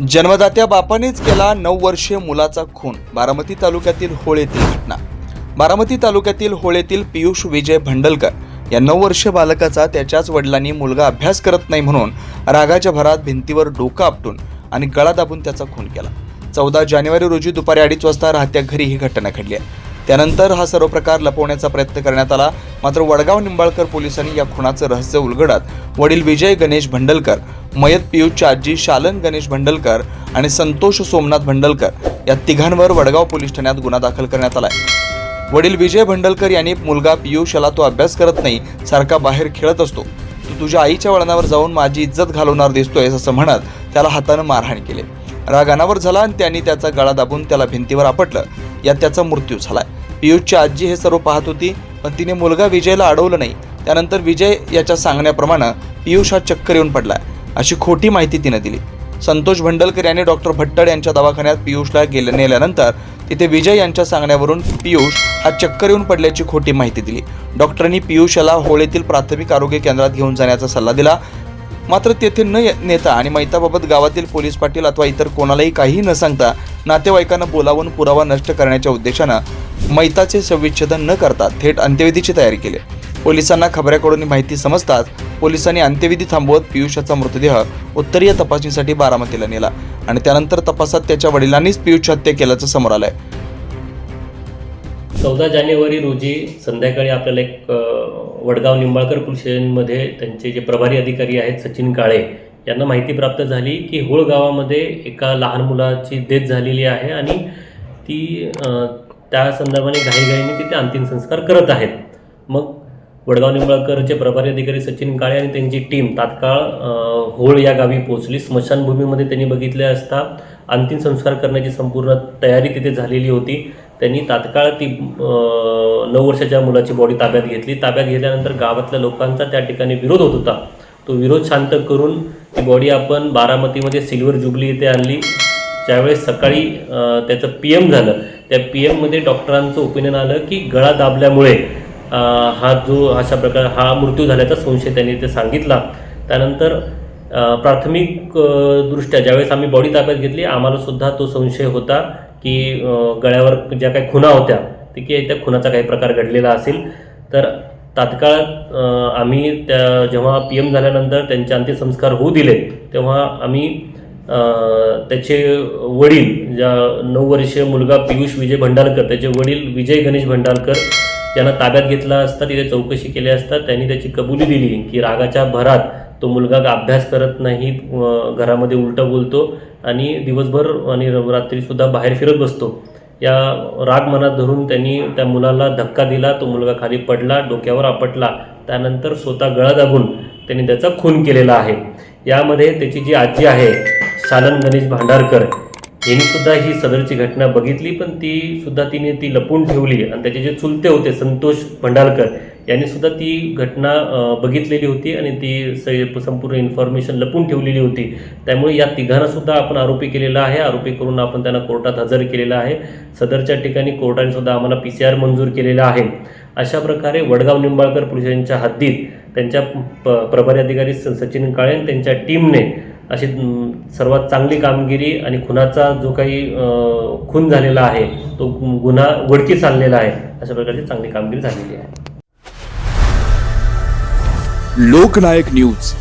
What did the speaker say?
जन्मदात्या बापानेच केला नऊ वर्षीय मुलाचा खून. बारामती तालुक्यातील होळेतील घटना. बारामती तालुक्यातील होळेतील पियुष विजय भंडलकर या नऊ वर्षीय बालकाचा त्याच्याच वडिलांनी मुलगा अभ्यास करत नाही म्हणून रागाच्या भरात भिंतीवर डोकं आपटून आणि गळा दाबून त्याचा खून केला. चौदा जानेवारी रोजी दुपारी अडीच वाजता राहत्या घरी ही घटना घडली आहे. त्यानंतर हा सर्व प्रकार लपवण्याचा प्रयत्न करण्यात आला. मात्र वडगाव निंबाळकर पोलिसांनी या खुनाचं रहस्य उलगडत वडील विजय गणेश भंडलकर मयत पियुषची आजी शालन गणेश भंडलकर आणि संतोष सोमनाथ भंडलकर या तिघांवर वडगाव पोलीस ठाण्यात गुन्हा दाखल करण्यात आलाय. वडील विजय भंडलकर यांनी मुलगा पियुष तो अभ्यास करत नाही सारखा बाहेर खेळत असतो. तू तुझ्या आईच्या वळणावर जाऊन माझी इज्जत घालवणार दिसतोय असं म्हणत त्याला हातानं मारहाण केली. राग अनावर झाला आणि त्यांनी त्याचा गळा दाबून त्याला भिंतीवर आपटलं. यात त्याचा मृत्यू झालाय. पियुषची आजी हे सर्व पाहत होती पण तिने मुलगा विजयला अडवलं नाही. त्यानंतर विजय याच्या सांगण्याप्रमाणे पियुष हा चक्कर येऊन पडलाय. अशी खोटी माहिती तिनं दिली. संतोष भंडलकर यांनी डॉक्टर भट्टड यांच्या दवाखान्यात पियुषला गेले नेल्यानंतर तिथे विजय यांच्या सांगण्यावरून पियुष हा चक्कर येऊन पडल्याची खोटी माहिती दिली. डॉक्टरांनी पियुष याला होळीतील प्राथमिक आरोग्य केंद्रात घेऊन जाण्याचा सल्ला दिला. मात्र तेथे न ये- नेता आणि मैताबाबत गावातील पोलीस पाटील अथवा इतर कोणालाही काहीही न सांगता नातेवाईकांना बोलावून पुरावा नष्ट करण्याच्या उद्देशानं मैताचे संविच्छेदन न करता थेट अंत्यविधीची तयारी केली. पोलिसांना खबऱ्याकडून माहिती समजताच पोलिसांनी अंत्यविधी थांबवत पियुषाचा मृतदेह उत्तरीय तपासणीसाठी बारामतीला नेला आणि त्यानंतर तपासात त्याच्या वडिलांनीच पियुष हत्या केल्याचं समोर आलंय. चौदा जानेवारी रोजी संध्याकाळी आपल्याला एक वडगाव निंबाळकर पोलीस स्टेशनमध्ये त्यांचे जे प्रभारी अधिकारी आहेत सचिन काळे यांना माहिती प्राप्त झाली की होळ गावामध्ये एका लहान मुलाची डेथ झालेली आहे आणि ती त्या संदर्भाने घाईघाईने तिथे अंतिम संस्कार करत आहेत. मग वडगाव निंबाळकरचे प्रभारी अधिकारी सचिन काळे आणि त्यांची टीम तात्काळ होळ या गावी पोहोचली. स्मशानभूमीमध्ये त्यांनी बघितले असता अंतिम संस्कार करण्याची संपूर्ण तयारी तिथे झालेली होती. त्यांनी तात्काळ ती नऊ वर्षाच्या मुलाची बॉडी ताब्यात घेतली. ताब्यात घेतल्यानंतर गावातल्या लोकांचा त्या ठिकाणी विरोध होत होता. तो विरोध शांत करून ती बॉडी आपण बारामतीमध्ये सिल्वर जुबली इथे आणली. ज्यावेळेस सकाळी त्याचं पी एम झालं. त्या पी एममध्ये डॉक्टरांचं ओपिनियन आलं की गळा दाबल्यामुळे हा जो अशा प्रकार हा मृत्यू झाल्याचा संशय त्यांनी ते सांगितला. त्यानंतर प्राथमिक दृष्ट्या ज्यावेळेस आम्ही बॉडी ताब्यात घेतली आम्हाला सुद्धा तो संशय होता की गळ्यावर ज्या काही खुणा होत्या ते की त्या खुनाचा काही प्रकार घडलेला असेल. तर तात्काळ आम्ही त्या जेव्हा पी एम झाल्यानंतर त्यांचे अंत्यसंस्कार होऊ दिले तेव्हा आम्ही त्याचे वडील ज्या नऊ वर्षीय मुलगा पियुष विजय भंडारकर त्याचे वडील विजय गणेश भंडारकर त्यांना ताब्यात घेतला असता तिथे चौकशी केली असता त्यांनी त्याची कबुली दिली की रागाच्या भरात तो मुलगा अभ्यास करत नाही घरामध्ये उलटं बोलतो आणि दिवसभर आणि रात्रीसुद्धा बाहेर फिरत बसतो. या राग मनात धरून त्यांनी त्या मुलाला धक्का दिला तो मुलगा खाली पडला डोक्यावर आपटला त्यानंतर स्वतः गळा दाबून त्यांनी त्याचा खून केलेला आहे. यामध्ये त्याची जी आजी आहे सालन गणेश भांडारकर यांनी सुद्धा ही सदरची घटना बघितली पण ती सुद्धा तिने ती लपून ठेवली. आणि त्याचे जे चुलते होते संतोष भंडारकर यांनी सुद्धा ती घटना बघितलेली होती आणि ती स- संपूर्ण इन्फॉर्मेशन लपून ठेवलेली होती. त्यामुळे या तिघांना सुद्धा आपण आरोपी केलेला आहे. आरोपी करून आपण त्यांना कोर्टात हजर केलेला आहे. सदरच्या ठिकाणी कोर्टाने सुद्धा आम्हाला पी सी आर मंजूर केलेला आहे. अशा प्रकारे वडगाव निंबाळकर पोलिसांच्या हद्दीत त्यांच्या प प्रभारी अधिकारी स- सचिन काळे त्यांच्या टीमने अशी सर्वात चांगली कामगिरी आणि खुनाचा जो काही खून झालेला आहे तो गुन्हा वडकी चाललेला आहे अशा प्रकारची चांगली कामगिरी झालेली आहे. लोकनायक न्यूज.